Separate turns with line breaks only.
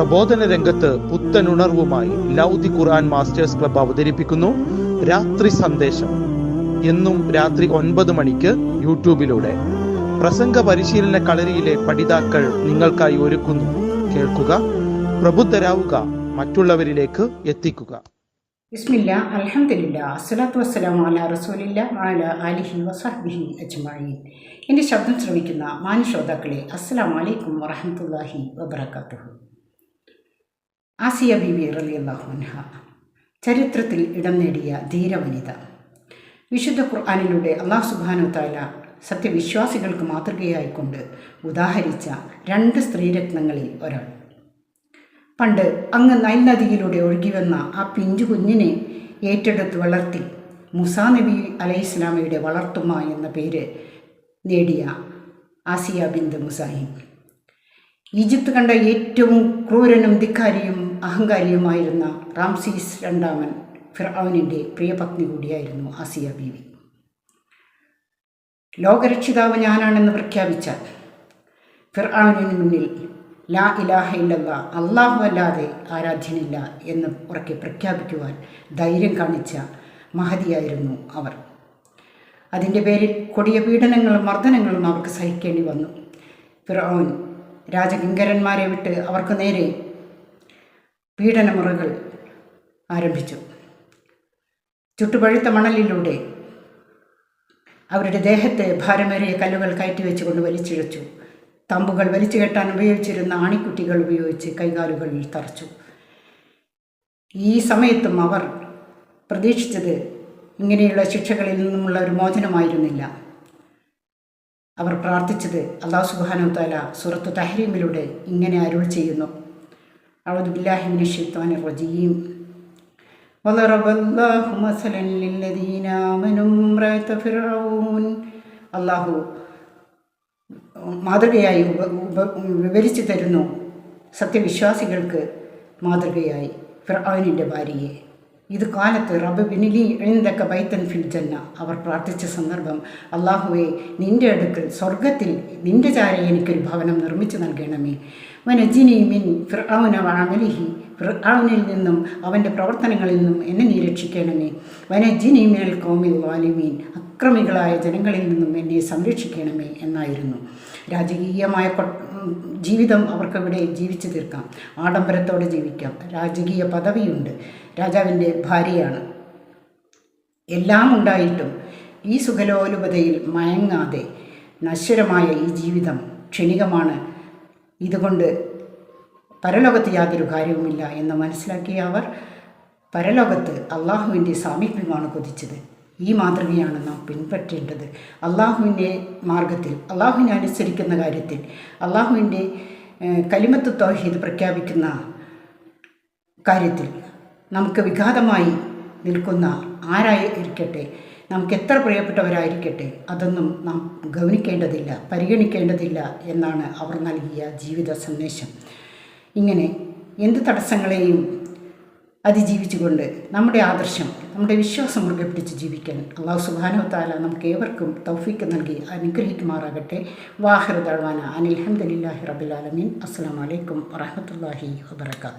പ്രബോധന രംഗത്ത് പുത്തനുണർവുമായി ലൗദി ഖുർആൻ masters club അവതരിപ്പിക്കുന്നു രാത്രി സന്ദേശം. എന്നും രാത്രി ഒൻപത് മണിക്ക് യൂട്യൂബിലൂടെ. പ്രസംഗ പരിശീലന കളരിയിലെ പഠിതാക്കൾ നിങ്ങൾക്കായി ഒരുക്കുന്നു. കേൾക്കുക പ്രബുദ്ധരാവുക മറ്റുള്ളവരിലേക്ക് എത്തിക്കുക.
ബിസ്മില്ല അൽഹംദുലില്ല അസ്സലാത്തു വസ്സലാമു അലാ റസൂലില്ല ശബ്ദം ശ്രവിക്കുന്ന മാന്യശ്രോതാക്കളെ അസ്സലാമു അലൈക്കും വറഹ്മത്തുള്ളാഹി വബറകാതുഹു ആസിയ ബിബി റളിയല്ലാഹു അൻഹ ചരിത്രത്തിൽ ഇടം നേടിയ ധീരവനിത. വിശുദ്ധ ഖുർആാനിലൂടെ അള്ളാഹു സുബാനു താല സത്യവിശ്വാസികൾക്ക് മാതൃകയായിക്കൊണ്ട് ഉദാഹരിച്ച രണ്ട് സ്ത്രീരത്നങ്ങളിൽ ഒരാൾ. പണ്ട് അങ്ങ് നൈൽ നദിയിലൂടെ ഒഴുകിവന്ന ആ പിഞ്ചു കുഞ്ഞിനെ ഏറ്റെടുത്ത് വളർത്തി മുസാ നബി അലൈഹി ഇസ്ലാമയുടെ വളർത്തുമ്മ എന്ന പേര് നേടിയ ആസിയ ബിന്ദ് മുസാഹിം ഈജിപ്ത് കണ്ട ഏറ്റവും ക്രൂരനും ധിക്കാരിയും അഹങ്കാരിയുമായിരുന്ന റാംസീസ് രണ്ടാമൻ ഫിർആാവിന്റെ പ്രിയപത്നി കൂടിയായിരുന്നു ആസിയ ബീവി. ലോകരക്ഷിതാവ് ഞാനാണെന്ന് പ്രഖ്യാപിച്ച ഫിർആാവിന് മുന്നിൽ ലാ ഇലാഹ ഇല്ലല്ല അള്ളാഹു അല്ലാതെ ആരാധ്യനില്ല എന്ന് ഉറക്കെ പ്രഖ്യാപിക്കുവാൻ ധൈര്യം കാണിച്ച മഹതിയായിരുന്നു അവർ. അതിന്റെ പേരിൽ കൊടിയ പീഡനങ്ങളും മർദ്ദനങ്ങളും അവർക്ക് സഹിക്കേണ്ടി വന്നു. ഫിറോൻ രാജകിങ്കരന്മാരെ വിട്ട് അവർക്ക് നേരെ പീഡനമുറകൾ ആരംഭിച്ചു. ചുട്ടുപഴുത്ത മണലിലൂടെ അവരുടെ ദേഹത്തെ ഭാരമേറിയ കല്ലുകൾ കയറ്റി വെച്ചുകൊണ്ട് വലിച്ചിഴച്ചു. തമ്പുകൾ വലിച്ചു കെട്ടാൻ ഉപയോഗിച്ചിരുന്ന ആണിക്കുട്ടികൾ ഉപയോഗിച്ച് കൈകാലുകളിൽ തറച്ചു. ഈ സമയത്തും അവർ പ്രതീക്ഷിച്ചത് ഇങ്ങനെയുള്ള ശിക്ഷകളിൽ നിന്നുമുള്ള ഒരു മോചനമായിരുന്നില്ല. അവർ പ്രാർത്ഥിച്ചത് അള്ളാഹു സുബാനു താല സുറത്തു തഹരീമിലൂടെ ഇങ്ങനെ അരുൾ ചെയ്യുന്നു. അഴുദ് ബില്ലാഹിമിന് ഷിത്താൻ റജീം وضرب الله مثلا للذين آمنوا امرأة فرعون അള്ളാഹു മാതൃകയായി ഉപ ഉപ വിവരിച്ചു തരുന്നു സത്യവിശ്വാസികൾക്ക് മാതൃകയായി ഫിർആനിൻ്റെ ഭാര്യയെ ഇത് കാലത്ത് റബ്ബ് ബിനിലി എഴുന്തക്ക ബൈത്തൻ ഫിൽ ജന്ന. അവർ പ്രാർത്ഥിച്ച സന്ദർഭം അള്ളാഹുവെ നിന്റെ അടുക്കൽ സ്വർഗത്തിൽ നിന്റെ ചാര എനിക്കൊരു ഭവനം നിർമ്മിച്ചു നൽകണമേ. വനജിനി മിൻ ഫിർആന വാമലിഹി ഫിർആനിൽ നിന്നും അവന്റെ പ്രവർത്തനങ്ങളിൽ നിന്നും എന്നെ നീ രക്ഷിക്കണമേ. വനജിനി മിനൽ കോമിൽ വാലിമീൻ. അക്രമികളായ ജനങ്ങളിൽ നിന്നും എന്നെ സംരക്ഷിക്കണമേ എന്നായിരുന്നു. രാജകീയമായ ജീവിതം അവർക്കവിടെ ജീവിച്ചു തീർക്കാം. ആഡംബരത്തോടെ ജീവിക്കാം. രാജകീയ പദവിയുണ്ട്. രാജാവിന്റെ ഭാര്യയാണ്. എല്ലാം ഉണ്ടായിട്ടും ഈ സുഖലോലുപതയിൽ മയങ്ങാതെ നശ്വരമായ ഈ ജീവിതം ക്ഷണികമാണ്. ഇതുകൊണ്ട് പരലോകത്ത് യാതൊരു കാര്യവുമില്ല എന്ന് മനസ്സിലാക്കിയ അവർ പരലോകത്ത് അള്ളാഹുവിന്റെ സാമീപ്യമാണ് കൊതിച്ചത്. ഈ മാതൃകയാണ് നാം പിൻപറ്റേണ്ടത്. അള്ളാഹുവിന്റെ മാർഗത്തിൽ അള്ളാഹുവിനെ അനുസരിക്കുന്ന കാര്യത്തിൽ അള്ളാഹുവിന്റെ കലിമത്ത് തോഹീദ് പ്രഖ്യാപിക്കുന്ന കാര്യത്തിൽ നമുക്ക് വിഘാതമായി നിൽക്കുന്ന ആരായിരിക്കട്ടെ നമുക്ക് എത്ര പ്രിയപ്പെട്ടവരായിരിക്കട്ടെ അതൊന്നും നാം ഗൗനിക്കേണ്ടതില്ല പരിഗണിക്കേണ്ടതില്ല എന്നാണ് അവർ നൽകിയ ജീവിത സന്ദേശം. ഇങ്ങനെ എന്ത് തടസ്സങ്ങളെയും അതിജീവിച്ചുകൊണ്ട് നമ്മുടെ ആദർശം നമ്മുടെ വിശ്വാസം മുറുകെ പിടിച്ച് ജീവിക്കാൻ അള്ളാഹു സുബാനോ താല നമുക്ക് ഏവർക്കും തൗഫീക്ക് നൽകി അനുഗ്രഹിക്കുമാറാകട്ടെ. വാഹിർ ദഴവാന അനിൽഹമ്മദില്ലാഹി റബിലാലമീൻ അസ്സാം വലൈക്കും വറഹമത്തല്ലാഹി വാബർക്കാത്തു